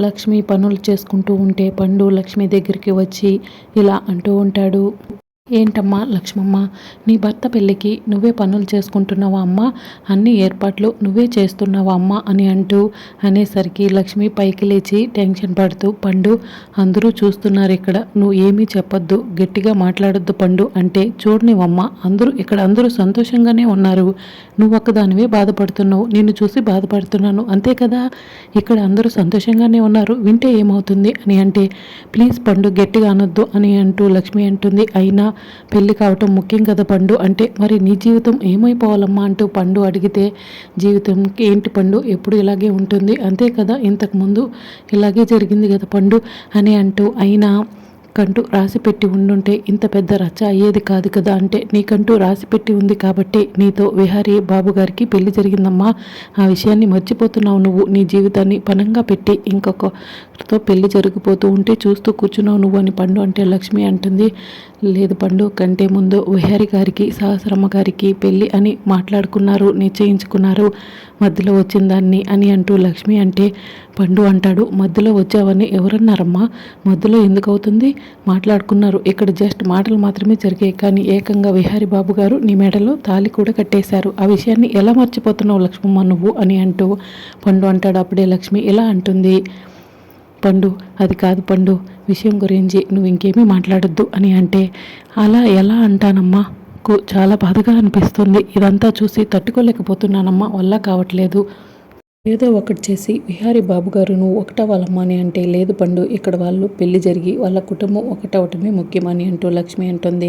లక్ష్మి పనులు చేసుకుంటూ ఉంటే పండు లక్ష్మి దగ్గరికి వచ్చి ఇలా అంటూ ఉంటాడు. ఏంటమ్మా లక్ష్మమ్మ నీ భర్త పెళ్ళికి నువ్వే పనులు చేసుకుంటున్నావా అమ్మా? అన్ని ఏర్పాట్లు నువ్వే చేస్తున్నావా అమ్మా? అని అంటూ అనేసరికి లక్ష్మి పైకి లేచి టెన్షన్ పడుతూ పండు అందరూ చూస్తున్నారు ఇక్కడ. నువ్వు ఏమీ చెప్పొద్దు. గట్టిగా మాట్లాడొద్దు పండు అంటే చూడనివమ్మ అందరూ ఇక్కడ అందరూ సంతోషంగానే ఉన్నారు. నువ్వు ఒక్కదానివే బాధపడుతున్నావు. నిన్ను చూసి బాధపడుతున్నాను. అంతే కదా? ఇక్కడ అందరూ సంతోషంగానే ఉన్నారు. వింటే ఏమవుతుంది? అని అంటే ప్లీజ్ పండు గట్టిగా అనొద్దు అని అంటూ లక్ష్మి అంటుంది. అయినా పెళ్ళి కావటం ముఖ్యం కదా పండు? అంటే మరి నీ జీవితం ఏమైపోవాలమ్మా అంటూ పండు అడిగితే జీవితం ఏంటి పండు? ఎప్పుడు ఇలాగే ఉంటుంది. అంతే కదా ఇంతకుముందు ఇలాగే జరిగింది కదా పండు? అని అంటూ అయినా కంటూ రాసిపెట్టి ఉండుంటే ఇంత పెద్ద రచ్చ అయ్యేది కాదు కదా అంటే నీకంటూ రాసిపెట్టి ఉంది కాబట్టి నీతో విహారీ బాబు గారికి పెళ్ళి జరిగిందమ్మా. ఆ విషయాన్ని మర్చిపోతున్నావు నువ్వు. నీ జీవితాన్ని పనంగా పెట్టి ఇంకొకరితో పెళ్ళి జరిగిపోతూ ఉంటే చూస్తూ కూర్చున్నావు నువ్వు అని పండు అంటే లక్ష్మి అంటుంది. లేదు పండు కంటే ముందు విహారి గారికి సహస్రమ్మ గారికి పెళ్ళి అని మాట్లాడుకున్నారు నిశ్చయించుకున్నారు. మధ్యలో వచ్చిన దాన్ని అని అంటూ లక్ష్మి అంటే పండు అంటాడు మధ్యలో వచ్చావని ఎవరన్నారమ్మా? మధ్యలో ఎందుకు అవుతుంది? మాట్లాడుకున్నారు. ఇక్కడ జస్ట్ మాటలు మాత్రమే జరిగాయి. కానీ ఏకంగా విహారి బాబు గారు నీ మెడలో తాలి కూడా కట్టేశారు. ఆ విషయాన్ని ఎలా మర్చిపోతున్నావు లక్ష్మమ్మ నువ్వు అని అంటూ పండు అంటాడు. అప్పుడే లక్ష్మి ఇలా అంటుంది. పండు అది కాదు పండు విషయం గురించి నువ్వు ఇంకేమీ మాట్లాడొద్దు అని అంటే అలా ఎలా అంటానమ్మా? చాలా బాధగా అనిపిస్తుంది. ఇదంతా చూసి తట్టుకోలేకపోతున్నానమ్మా. వల్ల కావట్లేదు. ఏదో ఒకటి చేసి విహారీ బాబు గారు నువ్వు ఒకటవ్వాలమ్మా అని అంటే లేదు పండు ఇక్కడ వాళ్ళు పెళ్ళి జరిగి వాళ్ళ కుటుంబం ఒకటవటమే ముఖ్యమని అంటూ లక్ష్మి అంటుంది.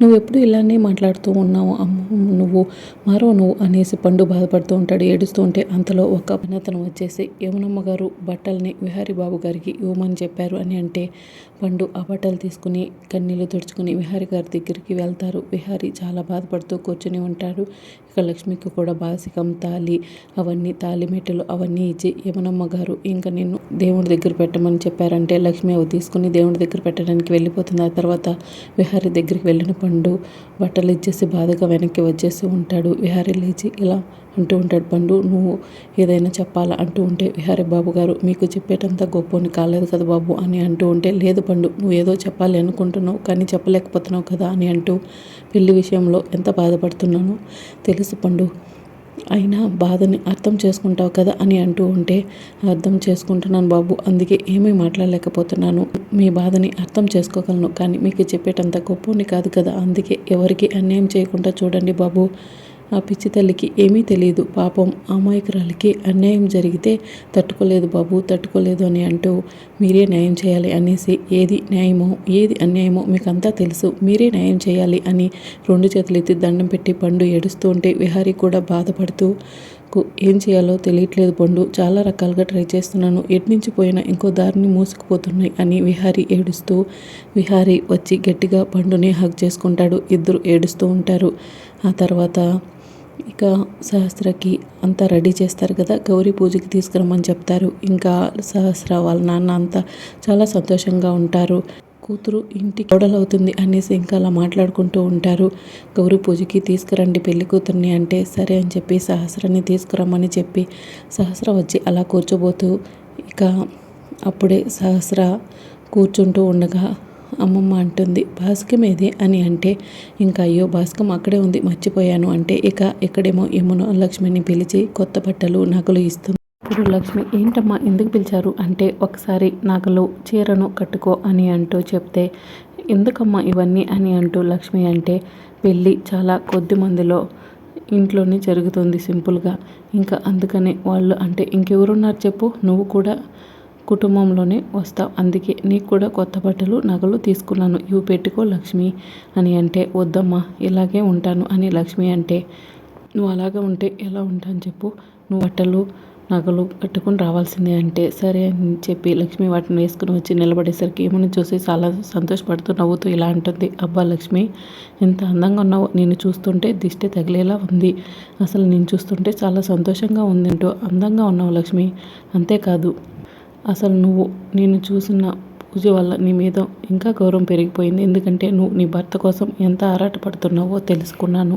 నువ్వు ఎప్పుడు ఇలానే మాట్లాడుతూ ఉన్నావు అమ్మ నువ్వు మరో నువ్వు అనేసి పండు బాధపడుతూ ఉంటాడు. ఏడుస్తూ ఉంటే అంతలో ఒక అభినతనం వచ్చేసి యమునమ్మ గారు బట్టల్ని విహారీ బాబు గారికి ఇవ్వమని చెప్పారు అని అంటే పండు ఆ బట్టలు తీసుకుని కన్నీళ్ళు తుడుచుకుని విహారీ గారి దగ్గరికి వెళ్తారు. విహారీ చాలా బాధపడుతూ కూర్చుని ఉంటాడు. లక్ష్మికి కూడా బాసికం తాళి అవన్నీ తాలి మెట్టలు అవన్నీ ఇచ్చి యమునమ్మ గారు ఇంకా నిన్ను దేవుడి దగ్గర పెట్టమని చెప్పారంటే లక్ష్మి అవి తీసుకుని దేవుడి దగ్గర పెట్టడానికి వెళ్ళిపోతుంది. ఆ తర్వాత విహారీ దగ్గరికి వెళ్ళిన పండు బట్టలు ఇచ్చేసి బాధగా వెనక్కి వచ్చేసి ఉంటాడు. విహారీ లేచి ఇలా అంటూ ఉంటాడు పండు నువ్వు ఏదైనా చెప్పాలా? అంటూ ఉంటే విహారీ బాబు గారు మీకు చెప్పేటంత గొప్పని కాలేదు కదా బాబు అని అంటూ ఉంటే లేదు పండు నువ్వు ఏదో చెప్పాలి అనుకుంటున్నావు కానీ చెప్పలేకపోతున్నావు కదా అని అంటూ పెళ్ళి విషయంలో ఎంత బాధపడుతున్నానో తెలుసు పండు. అయినా బాధని అర్థం చేసుకుంటావు కదా అని అంటూ ఉంటే అర్థం చేసుకుంటున్నాను బాబు. అందుకే ఏమీ మాట్లాడలేకపోతున్నాను. మీ బాధని అర్థం చేసుకోగలను. కానీ మీకు చెప్పేటంత గొప్పని కాదు కదా. అందుకే ఎవరికి అన్యాయం చేయకుండా చూడండి బాబు. ఆ పిచ్చి తల్లికి ఏమీ తెలియదు. పాపం అమాయకురాలికి అన్యాయం జరిగితే తట్టుకోలేదు బాబు తట్టుకోలేదు అని అంటూ మీరే న్యాయం చేయాలి అనేసి ఏది న్యాయమో ఏది అన్యాయమో మీకు అంతా తెలుసు. మీరే న్యాయం చేయాలి అని రెండు చేతులు ఎత్తి దండం పెట్టి పండు ఏడుస్తూ ఉంటే విహారీ కూడా బాధపడుతూ ఏం చేయాలో తెలియట్లేదు పండు చాలా రకాలుగా ట్రై చేస్తున్నాను. ఎట్నుంచి పోయినా ఇంకో దారిని మూసుకుపోతున్నాయి అని విహారి ఏడుస్తూ విహారి వచ్చి గట్టిగా పండుని హగ్ చేసుకుంటాడు. ఇద్దరు ఏడుస్తూ ఉంటారు. ఆ తర్వాత ఇక సహస్రకి అంతా రెడీ చేస్తారు కదా గౌరీ పూజకి తీసుకురమ్మని చెప్తారు. ఇంకా సహస్ర వాళ్ళ నాన్న అంతా చాలా సంతోషంగా ఉంటారు. కూతురు ఇంటి గొడవలవుతుంది అనేసి ఇంకా అలా మాట్లాడుకుంటూ ఉంటారు. గౌరీ పూజకి తీసుకురండి పెళ్ళి కూతుర్ని అంటే సరే అని చెప్పి సహస్రాన్ని తీసుకురమ్మని చెప్పి సహస్ర వచ్చి అలా కూర్చోబోతూ ఇక అప్పుడే సహస్ర కూర్చుంటూ ఉండగా అమ్మమ్మ అంటుంది భాస్కం ఏది అని అంటే ఇంకా అయ్యో భాస్కం అక్కడే ఉంది మర్చిపోయాను అంటే ఇక ఎక్కడేమో యమున లక్ష్మిని పిలిచి కొత్త బట్టలు నగలు ఇస్తుంది. ఇప్పుడు లక్ష్మి ఏంటమ్మా ఎందుకు పిలిచారు? అంటే ఒకసారి నగలు చీరను కట్టుకో అని అంటూ చెప్తే ఎందుకమ్మా ఇవన్నీ అని అంటూ లక్ష్మి అంటే పెళ్ళి చాలా కొద్ది మందిలో ఇంట్లోనే జరుగుతుంది సింపుల్గా. ఇంకా అందుకనే వాళ్ళు అంటే ఇంకెవరున్నారు చెప్పు నువ్వు కూడా కుటుంబంలోనే వస్తావు అందుకే నీకు కూడా కొత్త బట్టలు నగలు తీసుకున్నాను. ఇవి పెట్టుకో లక్ష్మి అని అంటే వద్దమ్మా ఇలాగే ఉంటాను అని లక్ష్మి అంటే నువ్వు అలాగా ఉంటే ఎలా ఉంటాను చెప్పు. నువ్వు బట్టలు నగలు కట్టుకుని రావాల్సిందే అంటే సరే అని చెప్పి లక్ష్మి వాటిని వేసుకుని వచ్చి నిలబడేసరికి ఏమని చూసి చాలా సంతోషపడుతూ నవ్వుతూ ఇలా అంటుంది. అబ్బా లక్ష్మి ఎంత అందంగా ఉన్నావు. నేను చూస్తుంటే దిష్టి తగిలేలా ఉంది. అసలు నేను చూస్తుంటే చాలా సంతోషంగా ఉందంటూ అందంగా ఉన్నావు లక్ష్మి. అంతేకాదు అసలు నువ్వు నేను చూసిన పూజ వల్ల నీ మీద ఇంకా గౌరవం పెరిగిపోయింది. ఎందుకంటే నువ్వు నీ భర్త కోసం ఎంత ఆరాటపడుతున్నావో తెలుసుకున్నాను.